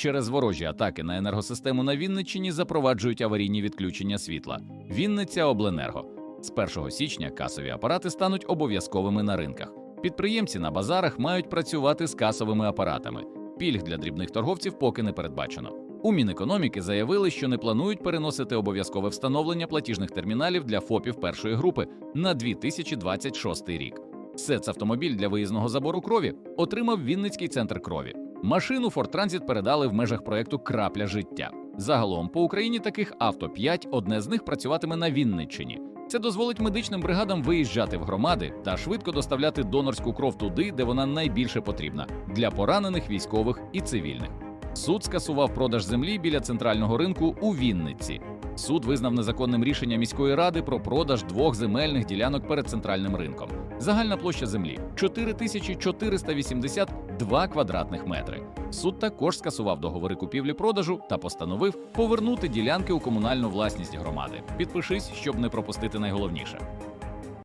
Через ворожі атаки на енергосистему на Вінниччині запроваджують аварійні відключення світла. Вінниця Обленерго. З 1 січня касові апарати стануть обов'язковими на ринках. Підприємці на базарах мають працювати з касовими апаратами. Пільг для дрібних торговців поки не передбачено. У Мінекономіки заявили, що не планують переносити обов'язкове встановлення платіжних терміналів для ФОПів першої групи на 2026 рік. Сецавтомобіль для виїзного забору крові отримав Вінницький центр крові. Машину Форттранзит передали в межах проекту Крапля життя. Загалом по Україні таких авто 5, одне з них працюватиме на Вінниччині. Це дозволить медичним бригадам виїжджати в громади та швидко доставляти донорську кров туди, де вона найбільше потрібна для поранених військових і цивільних. Суд скасував продаж землі біля центрального ринку у Вінниці. Суд визнав незаконним рішення міської ради про продаж двох земельних ділянок перед центральним ринком. Загальна площа землі 4482 квадратних метри. Суд також скасував договори купівлі-продажу та постановив повернути ділянки у комунальну власність громади. Підпишись, щоб не пропустити найголовніше.